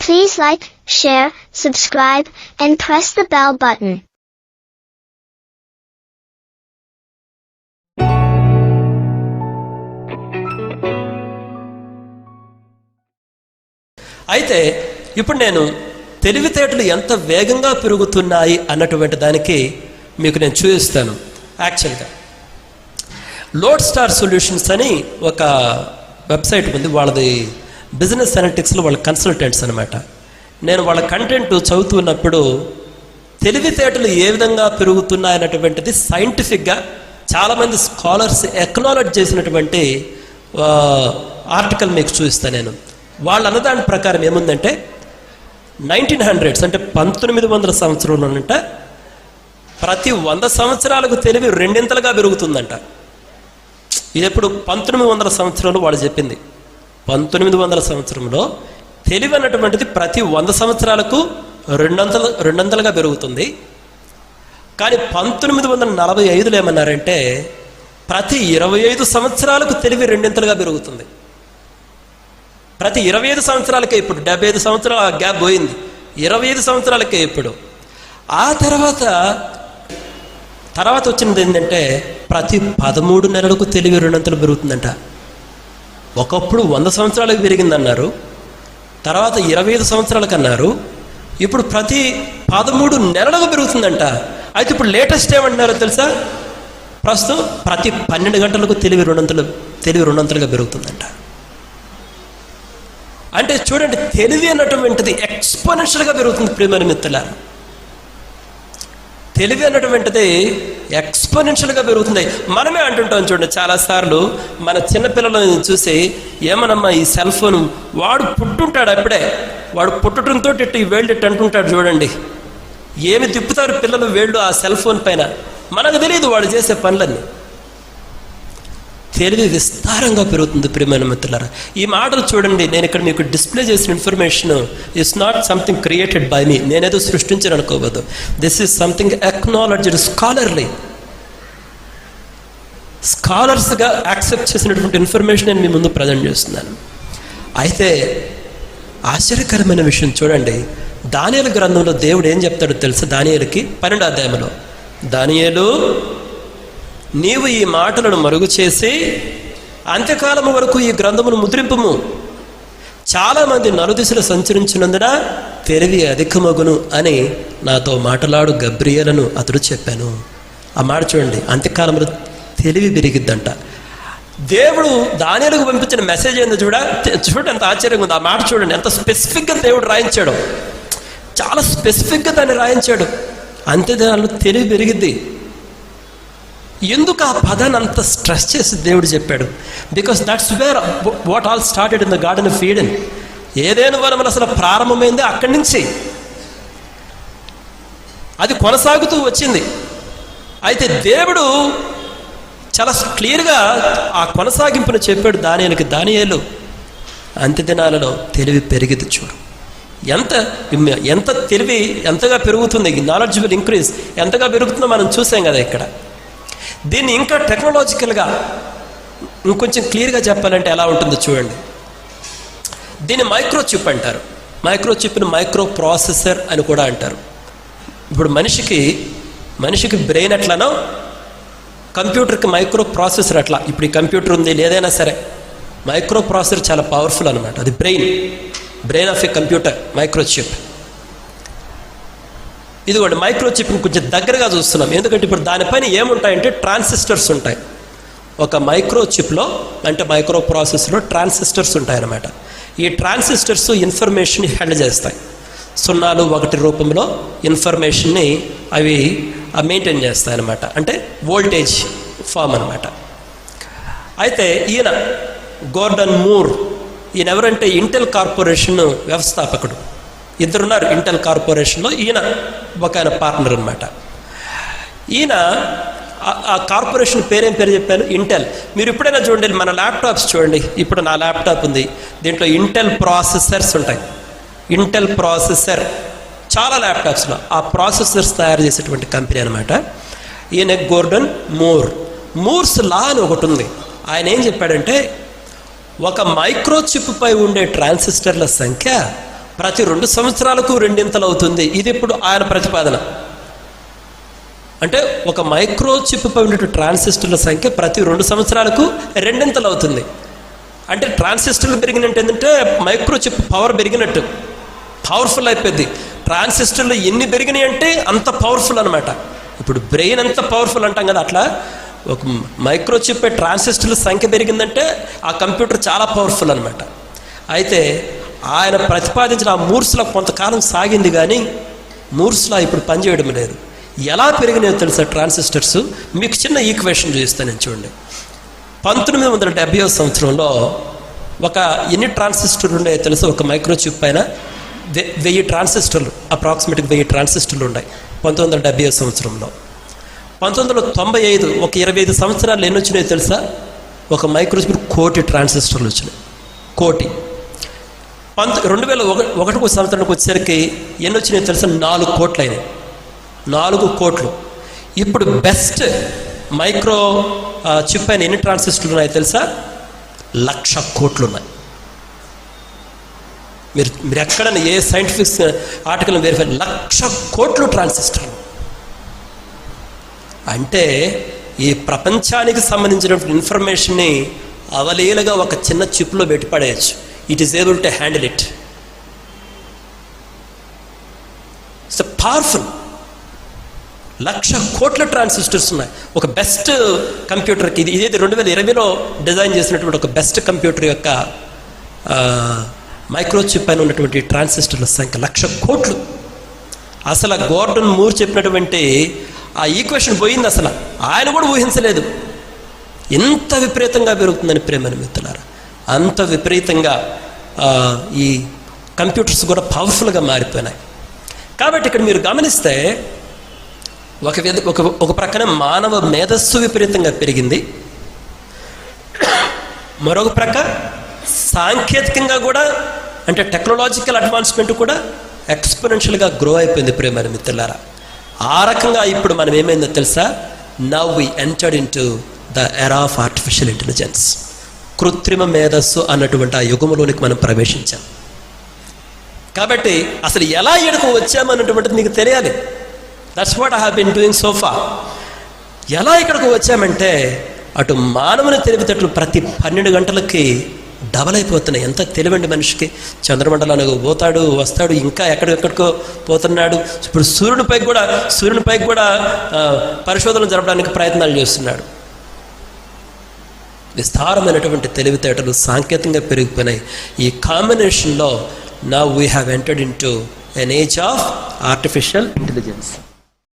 Please like, share, subscribe, and press the bell button. అయితే ఇప్పుడు నేను తెలివితేటలు ఎంత వేగంగా పెరుగుతున్నాయి అన్నటువంటి దానికి మీకు నేను చూపిస్తాను యాక్చువల్గా లోడ్ స్టార్ సొల్యూషన్స్ అని ఒక వెబ్సైట్ ఉంది వాళ్ళది బిజినెస్ అనటిక్స్లో వాళ్ళ కన్సల్టెంట్స్ అనమాట నేను వాళ్ళ కంటెంట్ చదువుతున్నప్పుడు తెలివితేటలు ఏ విధంగా పెరుగుతున్నాయి అన్నటువంటిది సైంటిఫిక్గా చాలామంది స్కాలర్స్ ఎక్నాలజ్ చేసినటువంటి ఆర్టికల్ మీకు చూపిస్తాను నేను. వాళ్ళు అన్నదాని ప్రకారం ఏముందంటే నైన్టీన్ హండ్రెడ్స్ అంటే పంతొమ్మిది వందల సంవత్సరంలోనంట ప్రతి వంద సంవత్సరాలకు తెలివి రెండింతలుగా పెరుగుతుందంట. ఇది ఎప్పుడు పంతొమ్మిది వందల సంవత్సరంలో వాళ్ళు చెప్పింది. పంతొమ్మిది వందల సంవత్సరంలో తెలివి అన్నటువంటిది ప్రతి వంద సంవత్సరాలకు రెండొందల రెండొందలుగా పెరుగుతుంది. కానీ పంతొమ్మిది వందల నలభై ఐదులో ఏమన్నారంటే ప్రతి ఇరవై ఐదు సంవత్సరాలకు తెలివి రెండింతలుగా పెరుగుతుంది. ప్రతి ఇరవై ఐదు సంవత్సరాలకే ఇప్పుడు డెబ్బై ఐదు సంవత్సరాల గ్యాప్ పోయింది. ఇరవై ఐదు సంవత్సరాలకే ఇప్పుడు. ఆ తర్వాత తర్వాత వచ్చినది ఏంటంటే ప్రతి పదమూడు నెలలకు తెలివి రెండంతలు పెరుగుతుందంట. ఒకప్పుడు వంద సంవత్సరాలకు పెరిగిందన్నారు తర్వాత ఇరవై ఐదు సంవత్సరాలకు అన్నారు ఇప్పుడు ప్రతి పదమూడు నెలలకు పెరుగుతుందంట. అయితే ఇప్పుడు లేటెస్ట్ ఏమంటున్నారో తెలుసా? ప్రస్తుతం ప్రతి పన్నెండు గంటలకు తెలివి రెండంతలు తెలివి రెండంతలుగా పెరుగుతుందంట. అంటే చూడండి తెలివి అన్నటువంటిది ఎక్స్పోనెన్షియల్గా పెరుగుతుంది ప్రియమైన మిత్రులారా. తెలివి అన్నటువంటిది ఎక్స్పోనెన్షియల్గా పెరుగుతుంది. మనమే అంటుంటాం చూడండి చాలాసార్లు మన చిన్నపిల్లలను చూసి ఏమనమ్మా ఈ సెల్ ఫోన్ వాడు పుట్టుంటాడు అప్పుడే. వాడు పుట్టడంతో ఇట్టు ఈ వేళ్ళు ఇట్టు అంటుంటాడు చూడండి. ఏమి తిప్పుతారు పిల్లలు వేళ్ళు ఆ సెల్ ఫోన్ పైన? మనకు తెలియదు వాడు చేసే పనులన్నీ. తెలివి విస్తారంగా పెరుగుతుంది ప్రియమైన మిత్రులారా. ఈ మాటలు చూడండి నేను ఇక్కడ మీకు డిస్ప్లే చేసిన information it's not something created by me నేనేదో సృష్టించను అనుకోవద్దు. This is something acknowledged scholarly స్కాలర్స్గా accept చేసినటువంటి ఇన్ఫర్మేషన్ నేను మీ ముందు ప్రజెంట్ చేస్తున్నాను. అయితే ఆశ్చర్యకరమైన విషయం చూడండి. దానియలు గ్రంథంలో దేవుడు ఏం చెప్తాడో తెలుసా? దానియలకి పన్నెండు అధ్యాయంలో. దానియేలు నీవు ఈ మాటలను మరుగు చేసి అంత్యకాలము వరకు ఈ గ్రంథమును ముద్రింపము. చాలామంది నలుదిశలు సంచరించినందున తెలివి అధికమగును అని నాతో మాటలాడు గబ్రియలను అతడు చెప్పాను. ఆ మాట చూడండి అంత్యకాలంలో తెలివి పెరిగిద్దంట. దేవుడు దానిలకు పంపించిన మెసేజ్ ఏందో చూడ? చూడండి ఎంత ఆశ్చర్యంగా ఉంది. ఆ మాట చూడండి ఎంత స్పెసిఫిక్గా దేవుడు రాయించాడు. చాలా స్పెసిఫిక్గా దాన్ని రాయించాడు. అంత్యదినాలు తెలివి పెరిగిద్ది. ఎందుకు ఆ పదాన్ని అంత స్ట్రెస్ చేసి దేవుడు చెప్పాడు? Because that's where what all started in the garden of Eden ఏదైనా వరం అసలు ప్రారంభమైంది అక్కడి నుంచి. అది కొనసాగుతూ వచ్చింది. అయితే దేవుడు చాలా క్లియర్గా ఆ కొనసాగింపును చెప్పాడు దానియలకి దానియేలు. అంత్య దినాలలో తెలివి పెరిగింది చూడు. ఎంత ఎంత తెలివి ఎంతగా పెరుగుతుంది? నాలెడ్జ్ విల్ ఇంక్రీజ్ ఎంతగా పెరుగుతుందో మనం చూసాం కదా ఇక్కడ. దీన్ని ఇంకా టెక్నాలజికల్గా ఇంకొంచెం క్లియర్గా చెప్పాలంటే ఎలా ఉంటుందో చూడండి. దీన్ని మైక్రో చిప్ అంటారు. మైక్రో చిప్ని మైక్రో ప్రాసెసర్ అని కూడా అంటారు. ఇప్పుడు మనిషికి మనిషికి బ్రెయిన్ ఎట్లనో కంప్యూటర్కి మైక్రో ప్రాసెసర్ అట్లా. ఇప్పుడు ఈ కంప్యూటర్ ఉంది లేదైనా సరే. మైక్రో ప్రాసెసర్ చాలా పవర్ఫుల్ అనమాట అది brain brain of a computer microchip ఇదిగోండి మైక్రో చిప్ని కొంచెం దగ్గరగా చూస్తున్నాం. ఎందుకంటే ఇప్పుడు దానిపైన ఏముంటాయంటే ట్రాన్సిస్టర్స్ ఉంటాయి. ఒక మైక్రో చిప్లో అంటే మైక్రో ప్రాసెస్లో ట్రాన్సిస్టర్స్ ఉంటాయన్నమాట. ఈ ట్రాన్సిస్టర్స్ ఇన్ఫర్మేషన్ హ్యాండిల్ చేస్తాయి. సున్నాలు ఒకటి రూపంలో ఇన్ఫర్మేషన్ని అవి మెయింటైన్ చేస్తాయి అన్నమాట అంటే వోల్టేజ్ ఫామ్ అనమాట అయితే ఈయన గోర్డన్ మూర్ ఈయన ఎవరంటే ఇంటెల్ కార్పొరేషన్ వ్యవస్థాపకుడు. ఇద్దరున్నారు ఇంటెల్ కార్పొరేషన్లో. ఈయన ఒక ఆయన పార్ట్నర్ అనమాట ఈయన ఆ కార్పొరేషన్ పేరేం పేరు చెప్పాను ఇంటెల్. మీరు ఎప్పుడైనా చూడండి మన ల్యాప్టాప్స్ చూడండి. ఇప్పుడు నా ల్యాప్టాప్ ఉంది. దీంట్లో ఇంటెల్ ప్రాసెసర్స్ ఉంటాయి. Intel processor. చాలా ల్యాప్టాప్స్లో ఆ ప్రాసెసర్స్ తయారు చేసేటువంటి కంపెనీ అనమాట ఈయన గోర్డన్ మూర్. మూర్స్ లా అని ఒకటి ఉంది. ఆయన ఏం చెప్పాడంటే ఒక మైక్రోచిప్ పై ఉండే ట్రాన్సిస్టర్ల సంఖ్య ప్రతి రెండు సంవత్సరాలకు రెండింతలు అవుతుంది. ఇది ఇప్పుడు ఆయన ప్రతిపాదన. అంటే ఒక మైక్రో చిప్ పై ట్రాన్సిస్టర్ల సంఖ్య ప్రతి రెండు సంవత్సరాలకు రెండింతలు అవుతుంది. అంటే ట్రాన్సిస్టర్లు పెరిగినట్టు ఏంటంటే మైక్రో చిప్ పవర్ పెరిగినట్టు. పవర్ఫుల్ అయిపోయింది. ట్రాన్సిస్టర్లు ఎన్ని పెరిగినాయి అంటే అంత పవర్ఫుల్ అనమాట ఇప్పుడు బ్రెయిన్ అంత పవర్ఫుల్ అంటాం కదా అట్లా ఒక మైక్రో చిప్ ట్రాన్సిస్టర్ల సంఖ్య పెరిగిందంటే ఆ కంప్యూటర్ చాలా పవర్ఫుల్ అనమాట అయితే ఆయన ప్రతిపాదించిన ఆ మూర్స్లో కొంతకాలం సాగింది కానీ మూర్స్లో ఇప్పుడు పనిచేయడం లేదు. ఎలా పెరిగినాయో తెలుసా ట్రాన్సిస్టర్స్? మీకు చిన్న ఈక్వేషన్ చూస్తే నేను చూడండి. పంతొమ్మిది వందల డెబ్బై సంవత్సరంలో ఒక ఎన్ని ట్రాన్సిస్టర్లు ఉన్నాయో తెలుసు? ఒక మైక్రోచిప్ పైన వె- వెయ్యి ట్రాన్సిస్టర్లు అప్రాక్సిమేట్గా వెయ్యి ట్రాన్సిస్టర్లు ఉన్నాయి పంతొమ్మిది వందల డెబ్బై సంవత్సరంలో. పంతొమ్మిది వందల తొంభై ఐదు ఒక ఇరవై ఐదు సంవత్సరాలు ఎన్ని వచ్చినాయో తెలుసా? ఒక మైక్రో చిప్ కోటి ట్రాన్సిస్టర్లు వచ్చినాయి. కోటి. పంత రెండు వేల ఒక ఒకటికి సంవత్సరానికి వచ్చేసరికి ఎన్ని వచ్చినాయో తెలుసా? నాలుగు కోట్లు అయినాయి నాలుగు కోట్లు. ఇప్పుడు బెస్ట్ మైక్రో చిప్ అయిన ఎన్ని ట్రాన్సిస్టర్లు ఉన్నాయో తెలుసా? లక్ష కోట్లు ఉన్నాయి మీరు మీరు ఎక్కడైనా ఏ సైంటిఫిక్ ఆర్టికల్ వెరిఫై లక్ష కోట్లు ట్రాన్సిస్టర్లు. అంటే ఈ ప్రపంచానికి సంబంధించినటువంటి ఇన్ఫర్మేషన్ని అవలీలగా ఒక చిన్న చిప్లో పెట్టి పడేయచ్చు. It is able to handle it it's powerful lakh కోట్ల ట్రాన్సిస్టర్స్ ఉన్నాయి. ఒక బెస్ట్ కంప్యూటర్కి ఇది ఇదేది రెండు వేల ఇరవైలో డిజైన్ చేసినటువంటి ఒక బెస్ట్ కంప్యూటర్ యొక్క మైక్రోచిప్ పైన ఉన్నటువంటి ట్రాన్సిస్టర్ల సంఖ్య లక్ష కోట్లు. అసలు ఆ గోర్డన్ మూర్ చెప్పినటువంటి ఆ ఈక్వేషన్ పోయింది అసలు. ఆయన కూడా ఊహించలేదు. ఎంత విపరీతంగా పెరుగుతుందని ప్రేమని మిత్రులారా. అంత విపరీతంగా ఈ కంప్యూటర్స్ కూడా పవర్ఫుల్గా మారిపోయినాయి. కాబట్టి ఇక్కడ మీరు గమనిస్తే ఒక విధ ఒక ఒక ప్రక్కన మానవ మేధస్సు విపరీతంగా పెరిగింది. మరొక ప్రక్క సాంకేతికంగా కూడా అంటే టెక్నాలజికల్ అడ్వాన్స్మెంట్ కూడా ఎక్స్పోనెన్షియల్గా గ్రో అయిపోయింది ప్రేమ మిత్రులారా. ఆ రకంగా ఇప్పుడు మనం ఏమైందో తెలుసా? Now we entered into the era of artificial intelligence కృత్రిమ మేధస్సు అన్నటువంటి ఆ యుగంలోనికి మనం ప్రవేశించాం. కాబట్టి అసలు ఎలా ఎడకు వచ్చామన్నటువంటిది మీకు తెలియాలి. That's what I have been doing so far ఎలా ఇక్కడికి వచ్చామంటే అటు మానవుని తెలివితేటలు ప్రతి పన్నెండు గంటలకి డబల్ అయిపోతున్నాయి. ఎంత తెలివండి మనిషికి. చంద్రమండలానికి పోతాడు వస్తాడు ఇంకా ఎక్కడెక్కడికో పోతున్నాడు. ఇప్పుడు సూర్యునిపై కూడా సూర్యునిపై కూడా పరిశోధనలు జరపడానికి ప్రయత్నాలు చేస్తున్నాడు. విస్తారమైనటువంటి తెలివితేటలు సాంకేతికంగా పెరిగిపోయినాయి. ఈ కాంబినేషన్లో now we have entered into an age of artificial intelligence